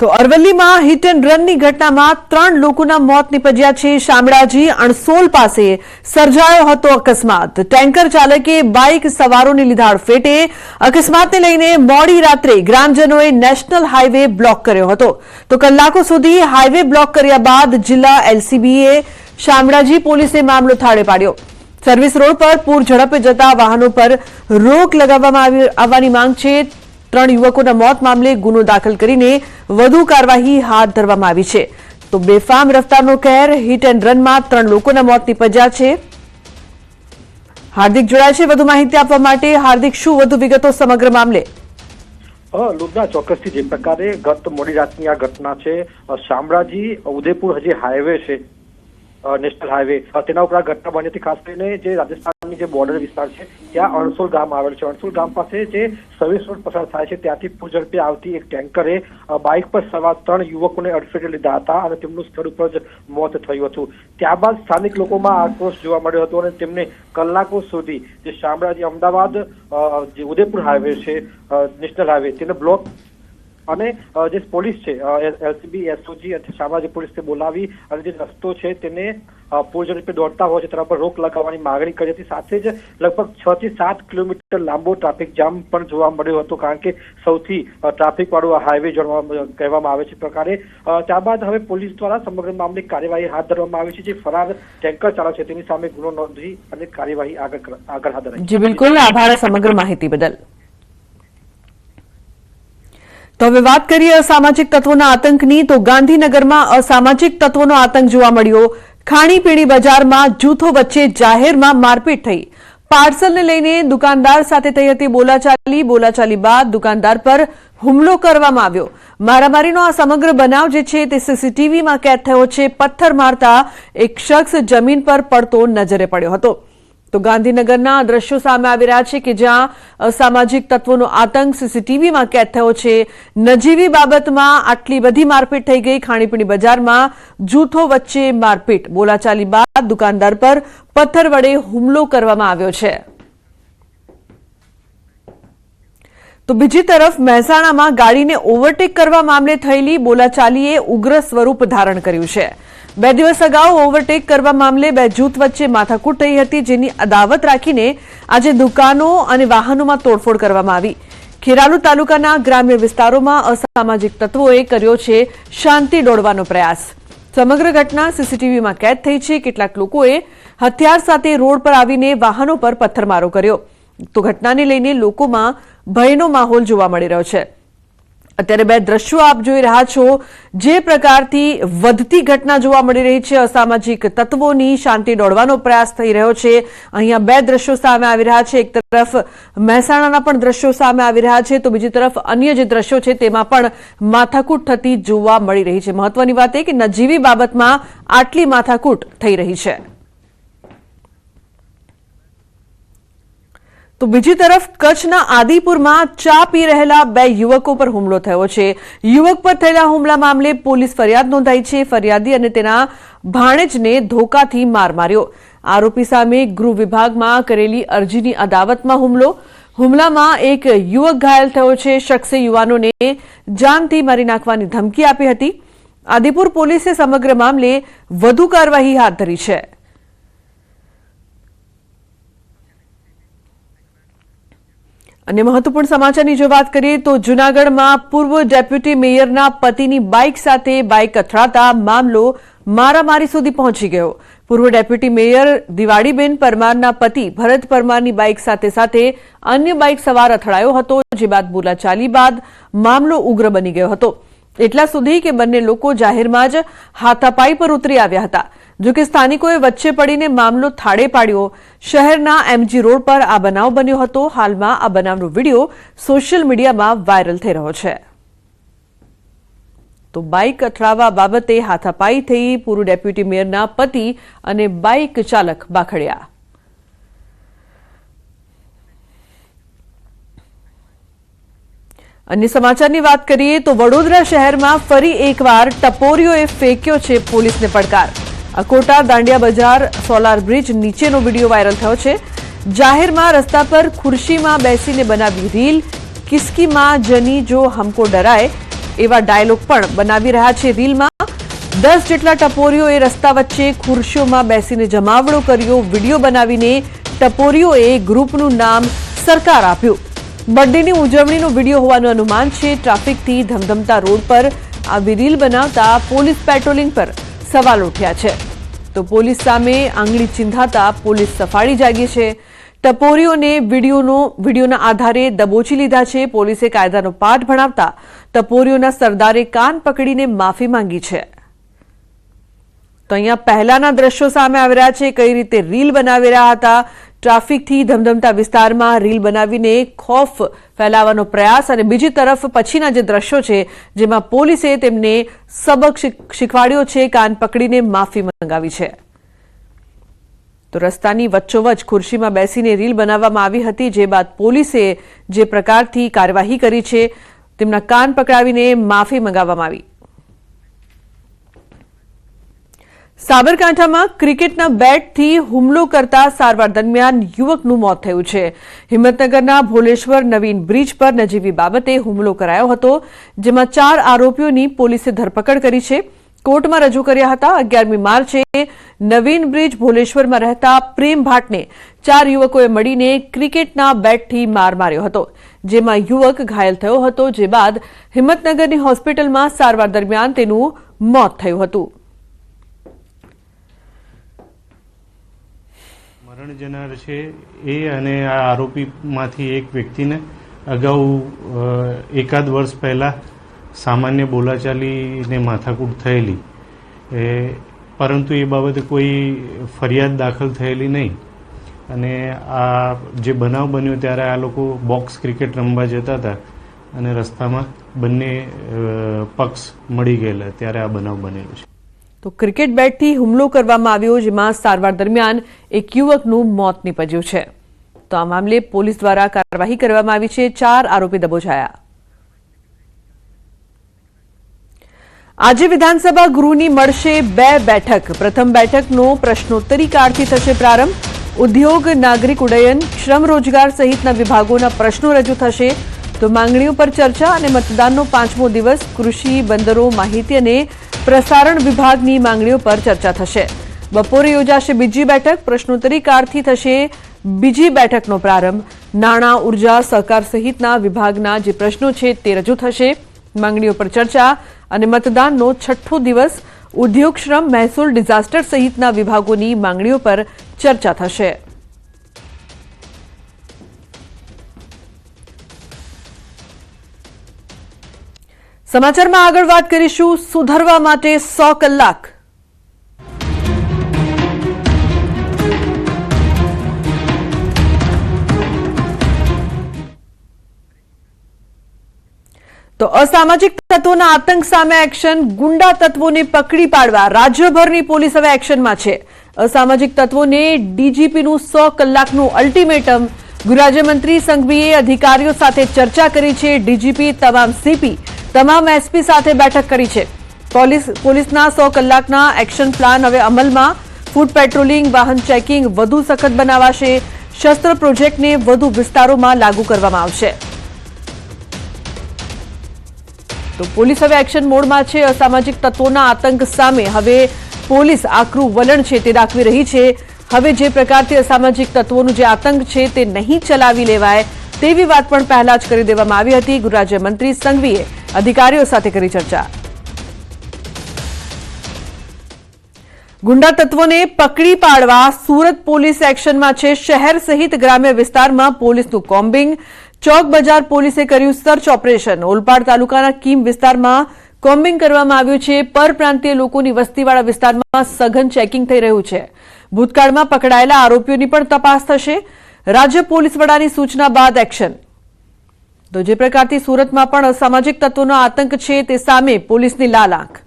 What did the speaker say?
તો અરવલ્લીમાં hit and રનની ઘટનામાં ત્રણ લોકોના મોત નીપજ્યા છે. શામળાજી અણસોલ પાસે સર્જાયો હતો અકસ્માત. ટેન્કર ચાલકે બાઇક સવારોની લીધા ફેટે. અકસ્માતને લઈને મોડી રાત્રે ગ્રામજનોએ નેશનલ હાઈવે બ્લોક કર્યો હતો. તો કલાકો સુધી હાઈવે બ્લોક કર્યા બાદ જિલ્લા એલસીબીએ શામળાજી પોલીસે મામલો થાળે પાડ્યો. સર્વિસ રોડ પર પૂર ઝડપે જતા વાહનો પર રોક લગાવવામાં આવી- આવવાની માંગ છે. ત્રણ યુવકોના મોત મામલે ગુનો દાખલ કરીને વધુ કાર્યવાહી હાથ ધરવામાં આવી છે. તો બેફામ રફતારનો કહેર હિટ એન્ડ રનમાં ત્રણ લોકોના મોત નીપજ્યા છે. હાર્દિક જોડાય છે વધુ માહિતી આપવા માટે. હાર્દિક, શું વધુ વિગતો સમગ્ર મામલે? લુબના ચોક્કસથી જે પ્રકારે ગત મોડી રાતની આ ઘટના છે શામળાજી ઉદયપુર હજી હાઈવે છે નેશનલ હાઈવે તેના ઉપર આ ઘટના બની હતી ખાસ કરીને જે રાજસ્થાનની જે બોર્ડર વિસ્તાર છે, ત્યાં અણસોલ ગામ આવેલ છે. અણસોલ ગામ પાસે જે સર્વિસ રોડ પસાર થાય છે, ત્યાંથી પૂર આવતી એક ટેન્કરે બાઇક પર સવાર ત્રણ યુવકોને અડફેટે લીધા હતા અને તેમનું સ્થળ ઉપર જ મોત થયું હતું. ત્યારબાદ સ્થાનિક લોકોમાં આક્રોશ જોવા મળ્યો હતો અને તેમને કલાકો સુધી જે શામળાજી અમદાવાદ જે ઉદયપુર હાઈવે છે નેશનલ હાઈવે તેને બ્લોક અને જે પોલીસ છે એલસીબી એસઓજી અને શામળાજી પોલીસને બોલાવી અને જે રસ્તો છે તેને પૂર ઝડપે દોડતા હોય છે, તેના પર રોક લગાવવાની માગણી કરી હતી. સાથે જ લગભગ છ થી સાત કિલોમીટર લાંબો ટ્રાફિક જામ પણ જોવા મળ્યો હતો, કારણ કે સૌથી ટ્રાફિક વાળો આ હાઈવે કહેવામાં આવે છે પ્રકારે. ત્યારબાદ હવે પોલીસ દ્વારા સમગ્ર મામલે કાર્યવાહી હાથ ધરવામાં આવી છે, જે ફરાર ટેન્કર ચાલક છે, તેની સામે ગુનો નોંધી અને કાર્યવાહી આગળ આગળ હાથ ધરાઈ જી, બિલકુલ. આભાર સમગ્ર માહિતી બદલ. તો હવે વાત કરીએ અસામાજિક તત્વોના આતંકની. તો ગાંધીનગરમાં અસામાજિક તત્વોનો આતંક જોવા મળ્યો. ખાણીપીણી બજારમાં જૂથો વચ્ચે જાહેરમાં મારપીટ થઈ. પાર્સલને લઈને દુકાનદાર સાથે થઈ હતી બોલાચાલી. બોલાચાલી બાદ દુકાનદાર પર હુમલો કરવામાં આવ્યો. મારામારીનો આ સમગ્ર બનાવ જે છે તે સીસીટીવીમાં કેદ થયો છે. પથ્થર મારતા એક શખ્સ જમીન પર પડતો નજરે પડ્યો હતો. તો ગાંધીનગરના દ્રશ્યો સામે આવી રહ્યા છે કે જ્યાં અસામાજિક તત્વોનો આતંક સીસીટીવીમાં કેદ થયો છે. નજીવી બાબતમાં આટલી બધી મારપીટ થઈ ગઈ. ખાણીપીણી બજારમાં જૂથો વચ્ચે મારપીટ. બોલાચાલી બાદ દુકાનદાર પર પથ્થર વડે હુમલો કરવામાં આવ્યો છે. તો બીજી તરફ મહેસાણામાં ગાડીને ઓવરટેક કરવા મામલે થયેલી બોલાચાલીએ ઉગ્ર સ્વરૂપ ધારણ કર્યું છે. બે દિવસ અગાઉ ઓવરટેક કરવા મામલે બે જૂથ વચ્ચે માથાકૂટ થઈ હતી, જેની અદાવત રાખીને આજે દુકાનો અને વાહનોમાં તોડફોડ કરવામાં આવી. ખેરાલુ તાલુકાના ગ્રામ્ય વિસ્તારોમાં અસામાજિક તત્વોએ કર્યો છે શાંતિ દોડવાનો પ્રયાસ. સમગ્ર ઘટના સીસીટીવીમાં કેદ થઈ છે. કેટલાક લોકોએ હથિયાર સાથે રોડ પર આવીને વાહનો પર પથ્થરમારો કર્યો. તો ઘટનાને લઈને લોકોમાં ભયનો માહોલ જોવા મળી રહ્યો છે. અત્યારે બે દ્રશ્યો આપ જોઈ રહ્યા છો, જે પ્રકારથી વધતી ઘટના જોવા મળી રહી છે, અસામાજિક તત્વોની શાંતિ દોડવાનો પ્રયાસ થઈ રહ્યો છે. અહીંયા બે દ્રશ્યો સામે આવી રહ્યા છે. એક તરફ મહેસાણાના પણ દ્રશ્યો સામે આવી રહ્યા છે, તો બીજી તરફ અન્ય જે દ્રશ્યો છે, તેમાં પણ માથાકૂટ થતી જોવા મળી રહી છે. મહત્વની વાત એ કે નજીવી બાબતમાં આટલી માથાકૂટ થઈ રહી છે. તો બીજી તરફ કચ્છના આદિપુરમાં ચા પી રહેલા બે યુવકો પર હુમલો થયો છે. યુવક પર થયેલા હુમલા મામલે પોલીસ ફરિયાદ નોંધાઈ છે. ફરિયાદી અને તેના ભાણેજને ધોકાથી માર માર્યો. આરોપી સામે ગૃહ વિભાગમાં કરેલી અરજીની અદાવતમાં હુમલો. હુમલામાં એક યુવક ઘાયલ થયો છે. શખ્સે યુવાનોને જાનથી મારી નાખવાની ધમકી આપી હતી. આદિપુર પોલીસે સમગ્ર મામલે વધુ કાર્યવાહી હાથ ધરી છે. અને મહત્વપૂર્ણ સમાચારની જો વાત કરીએ તો જૂનાગઢમાં પૂર્વ ડેપ્યુટી મેયરના પતિની બાઇક સાથે બાઇક અથડાતા મામલો મારામારી સુધી પહોંચી ગયો. પૂર્વ ડેપ્યુટી મેયર દિવાળીબેન પરમારના પતિ ભરત પરમારની બાઇક સાથે સાથે અન્ય બાઇક સવાર અથડાયો હતો, જે બાદ બોલાચાલી બાદ મામલો ઉગ્ર બની ગયો હતો. એટલા સુધી કે બંને લોકો જાહેરમાં જ હાથાપાઈ પર ઉતરી આવ્યા હતા. જો કે સ્થાનિકોએ વચ્ચે પડીને મામલો થાળે પાડ્યો. શહેરના એમજી રોડ પર આ બનાવ બન્યો હતો. હાલમાં આ બનાવનો વીડિયો સોશિયલ મીડિયામાં વાયરલ થઈ રહ્યો છે. તો બાઇક અથડાવા બાબતે હાથાપાઈ થઈ પૂર્વ ડેપ્યુટી મેયરના પતિ અને બાઇક ચાલક બાખડ્યા. અન્ય સમાચારની વાત કરીએ તો વડોદરા શહેરમાં ફરી એકવાર ટપોરીઓએ ફેંક્યો છે પોલીસને પડકાર. અકોટા દાંડિયા બજાર સોલાર બ્રિજ નીચેનો વીડિયો વાયરલ થયો છે. જાહેરમાં રસ્તા પર ખુરશીમાં બેસીને બનાવી રીલ, કિસ્કીમાં જની જો હમકો ડરાય, એવા ડાયલોગ પણ બનાવી રહ્યા છે રીલમાં. દસ જેટલા ટપોરીઓએ રસ્તા વચ્ચે ખુરશીઓમાં બેસીને જમાવડો કર્યો, વીડિયો બનાવીને ટપોરીઓએ ગ્રુપનું નામ સરકાર આપ્યું. બર્થડેની ઉજવણીનો વીડિયો હોવાનું અનુમાન છે. ટ્રાફિકથી ધમધમતા રોડ પર આ રીલ બનાવતા પોલીસ પેટ્રોલિંગ પર સવાલ ઉઠ્યા છે. તો પોલીસ સામે આંગળી ચિંધાતા પોલીસ સફાળી જાગી છે. ટપોરીઓને વિડીયોનો, વિડીયોના આધારે દબોચી લીધા છે. પોલીસે કાયદાનો પાઠ ભણાવતા ટપોરીઓના સરદારે કાન પકડીને માફી માંગી છે. તો અહીંયા પહેલાના દ્રશ્યો સામે આવી રહ્યા છે. કઈ રીતે રીલ બનાવી રહ્યા હતા? ટ્રાફિકથી ધમધમતા વિસ્તારમાં રીલ બનાવીને ખોફ ફેલાવવાનો પ્રયાસ અને બીજી તરફ પછીના જે દ્રશ્યો છે, જેમાં પોલીસે તેમને સબક શીખ- શીખવાડ્યો છે, કાન પકડીને માફી મંગાવી છે. તો રસ્તાની વચ્ચોવચ્ચ ખુરશીમાં બેસીને રીલ બનાવવામાં આવી હતી, જે બાદ પોલીસે જે પ્રકારથી કાર્યવાહી કરી છે, તેમના કાન પકડાવીને માફી મંગાવવામાં આવી. સાબરકાંઠામાં ક્રિકેટના બેટથી હુમલો કરતા સારવાર દરમિયાન યુવકનું મોત થયું છે. હિંમતનગરના ભોલેશ્વર નવીન બ્રિજ પર નજીવી બાબતે હુમલો કરાયો હતો, જેમાં ચાર આરોપીઓની પોલીસે ધરપકડ કરી છે. કોર્ટમાં રજૂ કર્યા હતા, અગિયારમી માર્ચે નવીન બ્રિજ ભોલેશ્વરમાં રહેતા પ્રેમ ભાટને ચાર યુવકોએ મળીને ક્રિકેટના બેટથી માર માર્યો હતો, જેમાં યુવક ઘાયલ થયો હતો, જે બાદ હિંમતનગરની હોસ્પિટલમાં સારવાર દરમિયાન તેનું મોત થયું હતું. મરણ જનાર છે એ અને આ આરોપીમાંથી એક વ્યક્તિને અગાઉ એકાદ વર્ષ પહેલાં સામાન્ય બોલાચાલીને માથાકૂટ થયેલી. એ, પરંતુ એ બાબતે કોઈ ફરિયાદ દાખલ થયેલી નહીં. અને આ જે બનાવ બન્યો ત્યારે આ લોકો બોક્સ ક્રિકેટ રમવા જતા હતા અને રસ્તામાં બંને પક્ષ મળી ગયેલા. ત્યારે આ બનાવ બનેલો છે. તો ક્રિકેટ બેટથી હુમલો કરવામાં આવ્યો, જેમાં સારવાર દરમિયાન એક યુવકનું મોત નીપજ્યું છે. તો આ મામલે પોલીસ દ્વારા કાર્યવાહી કરવામાં આવી છે. ચાર આરોપી દબોચાયા. આજે વિધાનસભા ગૃહની મળશે બે બેઠક. પ્રથમ બેઠકનો પ્રશ્નોત્તરી કાળથી થશે પ્રારંભ. ઉદ્યોગ, નાગરિક ઉડ્ડયન, શ્રમ રોજગાર સહિતના વિભાગોના પ્રશ્નો રજૂ થશે. તો માંગણીઓ પર ચર્ચા અને મતદાનનો પાંચમો દિવસ, કૃષિ બંદરો માહિતી અને પ્રસારણ વિભાગની માંગણીઓ પર ચર્ચા થશે. બપોરે યોજાશે બીજી બેઠક. પ્રશ્નોત્તરી કાળથી થશે બીજી બેઠકનો પ્રારંભ. નાણાં, ઊર્જા, સહકાર સહિતના વિભાગના જે પ્રશ્નો છે તે રજૂ થશે. માંગણીઓ પર ચર્ચા અને મતદાનનો છઠ્ઠો દિવસ ઉદ્યોગ શ્રમ મહેસૂલ ડિઝાસ્ટર સહિતના વિભાગોની માંગણીઓ પર ચર્ચા થશે. સમાચારમાં આગળ વાત કરીશું. સુધરવા માટે સો કલાક. તો અસામાજિક તત્વોના આતંક સામે એક્શન. ગુંડા તત્વોને પકડી પાડવા. રાજ્યભરની પોલીસ હવે એક્શનમાં છે. અસામાજિક તત્વોને ડીજીપીનું સો કલાકનું અલ્ટિમેટમ. ગૃહરાજ્યમંત્રી સંઘવીએ અધિકારીઓ સાથે ચર્ચા કરી છે. ડીજીપી, તમામ સીપી. તમામ એસપી સાથે બેઠક કરી છે. પોલીસ, પોલીસના સો કલાકના એક્શન પ્લાન હવે અમલમાં. ફૂડ પેટ્રોલિંગ, વાહન ચેકિંગ વધુ સખત બનાવાશે. શસ્ત્ર પ્રોજેક્ટને વધુ વિસ્તારોમાં લાગુ કરવામાં આવશે. તો પોલીસ હવે એક્શન મોડમાં છે. અસામાજિક તત્વોના આતંક સામે હવે પોલીસ આકરું વલણ છે તે દાખવી રહી છે. હવે જે પ્રકારથી અસામાજિક તત્વોનું જે આતંક છે તે નહીં ચલાવી લેવાય તેવી વાત પણ પહેલા જ કરી દેવામાં આવી હતી. ગૃહરાજ્યમંત્રી સંઘવીએ અધિકારીઓ સાથે કરી ચર્ચા. ગુંડા તત્વોને પકડી પાડવા સુરત પોલીસ એક્શનમાં છે. શહેર સહિત ગ્રામ્ય વિસ્તારમાં પોલીસનું કોમ્બિંગ. ચોક બજાર પોલીસે કર્યું સર્ચ ઓપરેશન. ઓલપાડ તાલુકાના કીમ વિસ્તારમાં કોમ્બિંગ કરવામાં આવ્યું છે. પરપ્રાંતીય લોકોની વસ્તીવાળા વિસ્તારમાં સઘન ચેકિંગ થઈ રહ્યું છે. ભૂતકાળમાં પકડાયેલા આરોપીઓની પણ તપાસ થશે. રાજ્ય પોલીસ વડાની સૂચના બાદ એક્શન. તો જે પ્રકારથી સુરતમાં પણ અસામાજિક તત્વોનો આતંક છે તે સામે પોલીસની લાલ આંખ.